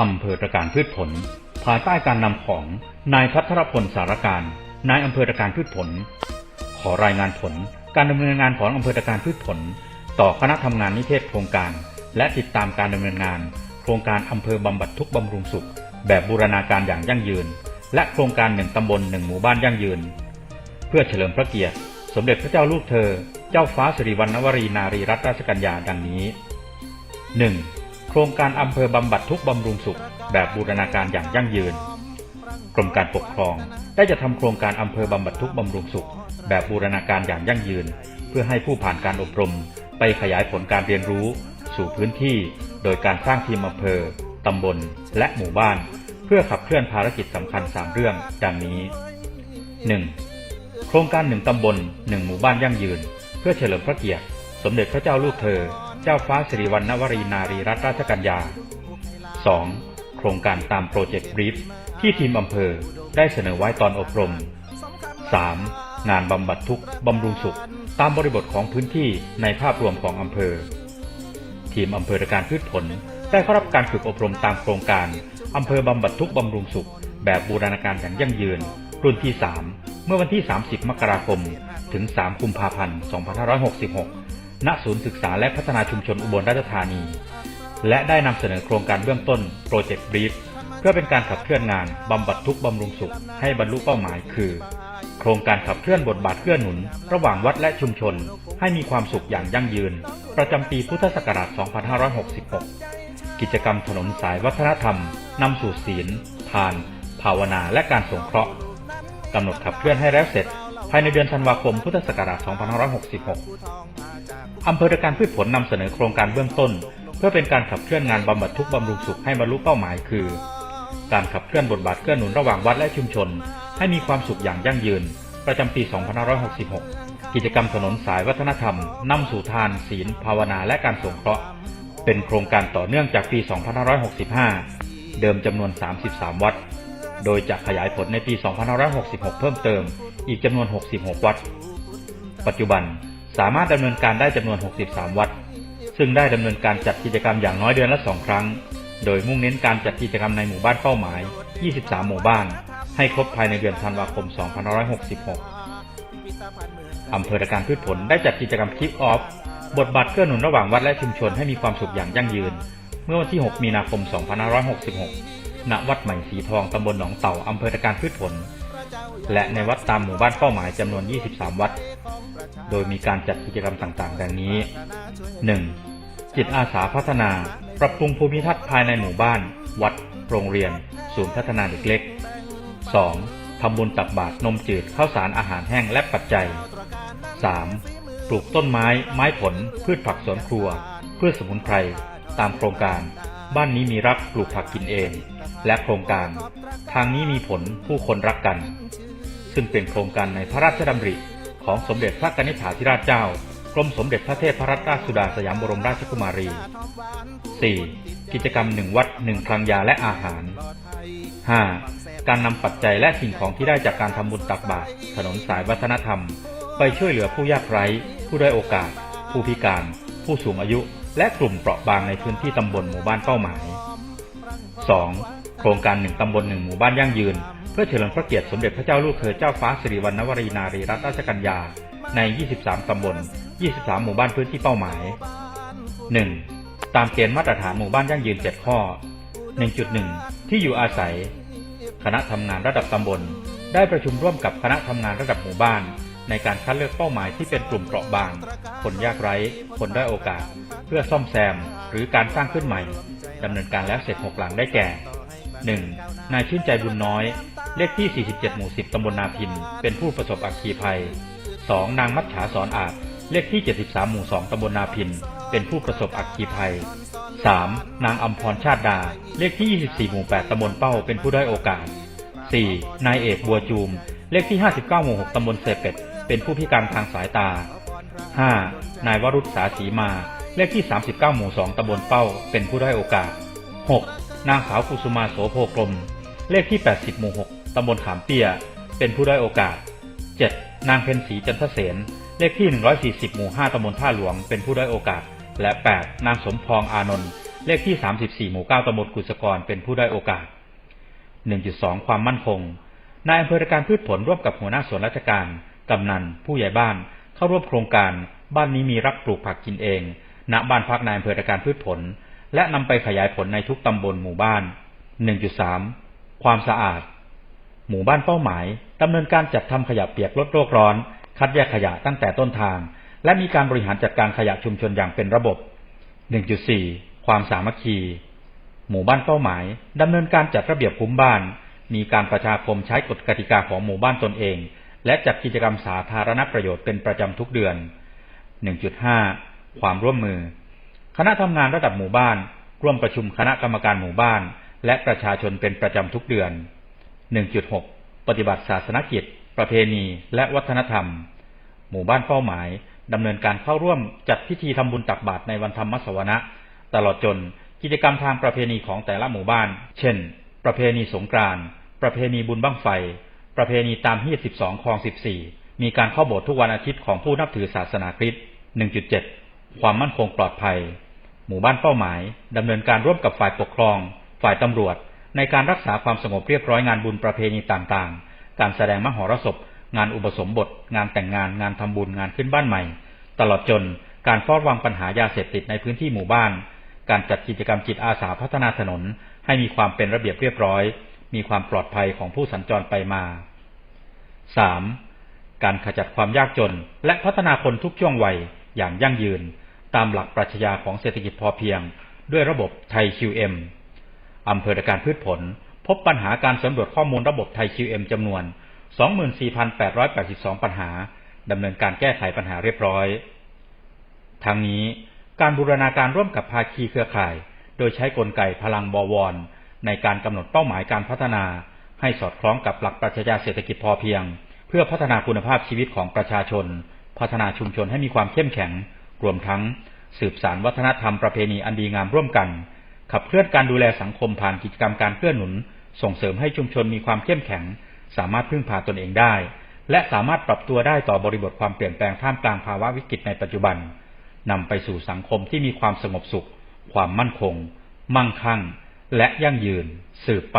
อำเภอตะการพืชผล ภายใต้การนำของนายพัทรพลสารการนายอำเภอตะการพืชผล ขอรายงานผลการดำเนินงานของอำเภอตะการพืชผล ต่อคณะทำงานนิเทศโครงการ และติดตามการดำเนินงาน โครงการอำเภอบำบัดทุกบำรุงสุข แบบบูรณาการอย่างยั่งยืน และโครงการหนึ่งตำบลหนึ่งหมู่บ้านยั่งยืน เพื่อเฉลิมพระเกียรติ สมเด็จพระเจ้าลูกเธอ เจ้าฟ้าสิริวัณณวรีนารีรัตนราชกัญญาดังนี้ 1. โครงการอำเภอบำบัดทุกบำรุงสุข แบบบูรณาการอย่างยั่งยืน กรมการปกครองได้จะทำโครงการอำเภอบำบัดทุกบำรุงสุข แบบบูรณาการอย่างยั่งยืน เพื่อให้ผู้ผ่านการอบรม ไปขยายผลการเรียนรู้ สู่พื้นที่ โดยการสร้างทีมอำเภอตำบล และหมู่บ้าน เพื่อขับเคลื่อนภารกิจสำคัญ 3 เรื่อง ดังนี้ 1. โครงการหนึ่งตำบลหนึ่งหมู่บ้านยั่งยืน เพื่อเฉลิมพระเกียรติ สมเด็จพระเจ้าลูกเธอ เจ้าฟ้าสิริวัณณวรีนารีรัตนราชกัญญา 2. โครงการตามโปรเจกต์บรีฟที่ทีมอำเภอได้เสนอไว้ตอนอบรม 3. งานบำบัดทุกข์บำรุงสุข ตามบริบทของพื้นที่ในภาพรวมของอำเภอ ทีมอำเภอการพืชผลได้เข้ารับการฝึกอบรมตามโครงการอำเภอบำบัดทุกข์บำรุงสุข แบบบูรณาการอย่างยั่งยืน รุ่นที่ 3 เมื่อวันที่ 30 มกราคม ถึง 3 กุมภาพันธ์ 2566 ณศูนย์ศึกษาและพัฒนาชุมชนอุบลราชธานี และได้นำเสนอโครงการเบื้องต้นโปรเจกต์บรีฟเพื่อเป็นการขับเคลื่อนงานบำบัดทุกบำรุงสุขให้บรรลุเป้าหมายคือ โครงการขับเคลื่อนบทบาทเกื้อหนุน ระหว่างวัดและชุมชน ให้มีความสุขอย่างยั่งยืน ประจำปีพุทธศักราช 2566 กิจกรรมถนนสายวัฒนธรรมนำสู่ศีล ทาน ภาวนาและการสงเคราะห์กำหนดขับเคลื่อนให้แล้วเสร็จ ภายในเดือนธันวาคมพุทธศักราช 2566 อำเภอตะการพืชผลนำเสนอโครงการเบื้องต้น เพื่อเป็นการขับเคลื่อนงานบำบัดทุกบำรุงสุขให้บรรลุเป้าหมายคือ การขับเคลื่อนบทบาทเกื้อหนุนระหว่างวัดและชุมชน ให้มีความสุขอย่างยั่งยืน ประจำปี 2566 กิจกรรมถนนสายวัฒนธรรมนำสู่ทาน ศีล ภาวนาและการสงเคราะห์ เป็นโครงการต่อเนื่องจากปี 2565 เดิมจำนวน 33 วัด โดยจะขยายผลในปี 2566 เพิ่มเติม อีกจำนวน 66 วัด ปัจจุบันสามารถดำเนินการได้จำนวน 63 วัด ซึ่งได้ดำเนินการจัดกิจกรรมอย่างน้อยเดือนละ 2 ครั้ง โดยมุ่งเน้นการจัดกิจกรรมในหมู่บ้านเป้าหมาย 23 หมู่บ้าน ให้ครบภายในเดือนธันวาคม 2566 อำเภอตะการพืชผลได้จัดกิจกรรมคิกออฟ บทบาทเกื้อหนุนระหว่างวัดและชุมชนให้มีความสุขอย่างยั่งยืน เมื่อวันที่ 6 มีนาคม 2566 ณวัดใหม่สีทองตำบลหนองเต่าอำเภอตะการพืชผล และในวัดตามหมู่บ้านเป้าหมายจำนวน 23 วัด โดยมีการจัดกิจกรรมต่างๆ ดังนี้ 1. จิตอาสาพัฒนา ปรับปรุงภูมิทัศน์ภายในหมู่บ้าน วัด โรงเรียน ศูนย์พัฒนาเด็กเล็ก 2. ทำบุญตักบาตรนมจืดข้าวสารอาหารแห้งและปัจจัย 3. ปลูกต้นไม้ ไม้ผล พืชผักสวนครัว พืชสมุนไพร ตามโครงการ บ้านนี้มีรักปลูกผักกินเอง และโครงการ ทางนี้มีผลผู้คนรักกัน ซึ่งเป็นโครงการในพระราชดำริของสมเด็จพระกนิษฐาธิราชเจ้ากรมสมเด็จพระเทพรัตนราชสุดาสยามบรมราชกุมารี 4. กิจกรรมหนึ่งวัดหนึ่งคลังยาและอาหาร 5. การนำปัจจัยและสิ่งของที่ได้จากการทำบุญตักบาตรถนนสายวัฒนธรรม ไปช่วยเหลือผู้ยากไร้ ผู้ด้อยโอกาส ผู้พิการ ผู้สูงอายุ และกลุ่มเปราะบางในพื้นที่ตำบลหมู่บ้านเป้าหมาย 2. โครงการหนึ่งตำบลหนึ่งหมู่บ้านยั่งยืน เพื่อเฉลิมพระเกียรติสมเด็จพระเจ้าลูกเธอเจ้าฟ้าสิริวัณณวรีนารีรัตนราชกัญญา ใน 23 ตำบล 23 หมู่บ้านพื้นที่เป้าหมาย 1. ตามเกณฑ์มาตรฐานหมู่บ้านยั่งยืน 7 ข้อ 1.1 ที่อยู่อาศัย คณะทำงานระดับตำบล ได้ประชุมร่วมกับคณะทำงานระดับหมู่บ้าน ในการคัดเลือกเป้าหมายที่เป็นกลุ่มเปราะบาง คนยากไร้ คนได้โอกาส เพื่อซ่อมแซม หรือการสร้างขึ้นใหม่ดำเนินการแล้วเสร็จ6หลังได้แก่ 1. นายชื่นใจบุญน้อย เลขที่ 47 หมู่ 10 ตำบลนาพิน เป็นผู้ประสบอัคคีภัย 2. นางมัจฉาสอนอาจ เลขที่ 73 หมู่ 2 ตำบลนาพิน เป็นผู้ประสบอัคคีภัย 3. นางอัมพรชาติดา เลขที่ 24 หมู่ 8 ตำบลเป้า เป็นผู้ได้โอกาส 4. นายเอกบัวจูม เลขที่ 59 หมู่ 6 ตำบลเซเป็ด เป็นผู้พิการทางสายตา 5. นายวรุษสาสีมา เลขที่ 39 หมู่ 2ตำบลเป้า เป็นผู้ได้โอกาส 6. นางสาวกุสุมาโสโพกลม เลขที่ 80 หมู่ 6ตำบลขามเปียเป็นผู้ได้โอกาส 7. นางเพ็ญศรีจันทเสน เลขที่ 140 หมู่ 5ตำบลท่าหลวง เป็นผู้ได้โอกาส และ 8. นางสมพองอานนท์ เลขที่ 34 หมู่ 9ตำบลกุศกร เป็นผู้ได้โอกาส 1.2 ความมั่นคง นายอำเภอการพืชผลร่วมกับหัวหน้าส่วนราชการ กำนัน ผู้ใหญ่บ้าน เข้าร่วมโครงการบ้านนี้มีรักปลูกผักกินเอง ณ บ้านพักนายอำเภอการพืชผล และนำไปขยายผลในทุกตำบลหมู่บ้าน 1.3 ความสะอาด หมู่บ้านเป้าหมายดำเนินการจัดทำขยะเปียกลดโลกร้อน คัดแยกขยะตั้งแต่ต้นทาง และมีการบริหารจัดการขยะชุมชนอย่างเป็นระบบ 1.4 ความสามัคคี หมู่บ้านเป้าหมายดำเนินการจัดระเบียบคุ้มบ้าน มีการประชาคมใช้กฎกติกาของหมู่บ้านตนเอง และจัดกิจกรรมสาธารณประโยชน์เป็นประจำทุกเดือน 1.5 ความร่วมมือ คณะทำงานระดับหมู่บ้าน ร่วมประชุมคณะกรรมการหมู่บ้าน และประชาชนเป็นประจำทุกเดือน 1.6 ปฏิบัติศาสนกิจ ประเพณี และวัฒนธรรม หมู่บ้านเป้าหมายดำเนินการเข้าร่วมจัดพิธีทำบุญตักบาตรในวันธรรมสวนะตลอดจนกิจกรรมทางประเพณีของแต่ละหมู่บ้าน เช่น ประเพณีสงกรานต์ประเพณีบุญบั้งไฟ ประเพณีตามฮีด12คลอง 14 มีการเข้าโบสถ์ทุกวันอาทิตย์ของผู้นับถือศาสนาคริสต์ 1.7 ความมั่นคงปลอดภัย หมู่บ้านเป้าหมายดำเนินการร่วมกับฝ่ายปกครอง ฝ่ายตำรวจ ในการรักษาความสงบเรียบร้อยงานบุญประเพณีต่างๆ การแสดงมหรสพ งานอุปสมบท งานแต่งงาน งานทำบุญ งานขึ้นบ้านใหม่ ตลอดจนการเฝ้าระวังปัญหายาเสพติดในพื้นที่หมู่บ้าน การจัดกิจกรรมจิตอาสาพัฒนาถนน ให้มีความเป็นระเบียบเรียบร้อย มีความปลอดภัยของผู้สัญจรไปมา 3. การขจัดความยากจน และพัฒนาคนทุกช่วงวัยอย่างยั่งยืน ตามหลักปรัชญาของเศรษฐกิจพอเพียง ด้วยระบบไทย QM อำเภอการพืชผล พบปัญหาการสำรวจข้อมูลระบบไทย QM จำนวน 24,882 ปัญหาดำเนินการแก้ไขปัญหาเรียบร้อย ทั้งนี้การบูรณาการร่วมกับภาคีเครือข่าย โดยใช้กลไกพลังบวร ในการกำหนดเป้าหมายการพัฒนาให้สอดคล้องกับหลักปรัชญาเศรษฐกิจพอเพียง เพื่อพัฒนาคุณภาพชีวิตของประชาชน พัฒนาชุมชนให้มีความเข้มแข็ง รวมทั้ง สืบสานวัฒนธรรมประเพณีอันดีงามร่วมกัน ขับเคลื่อนการดูแลสังคมผ่านกิจกรรมการเกื้อหนุน ส่งเสริมให้ชุมชนมีความเข้มแข็ง สามารถพึ่งพาตนเองได้ และสามารถปรับตัวได้ต่อบริบทความเปลี่ยนแปลงท่ามกลางภาวะวิกฤตในปัจจุบันนำไปสู่สังคมที่มีความสงบสุข ความมั่นคง มั่งคั่ง และยั่งยืนสืบไป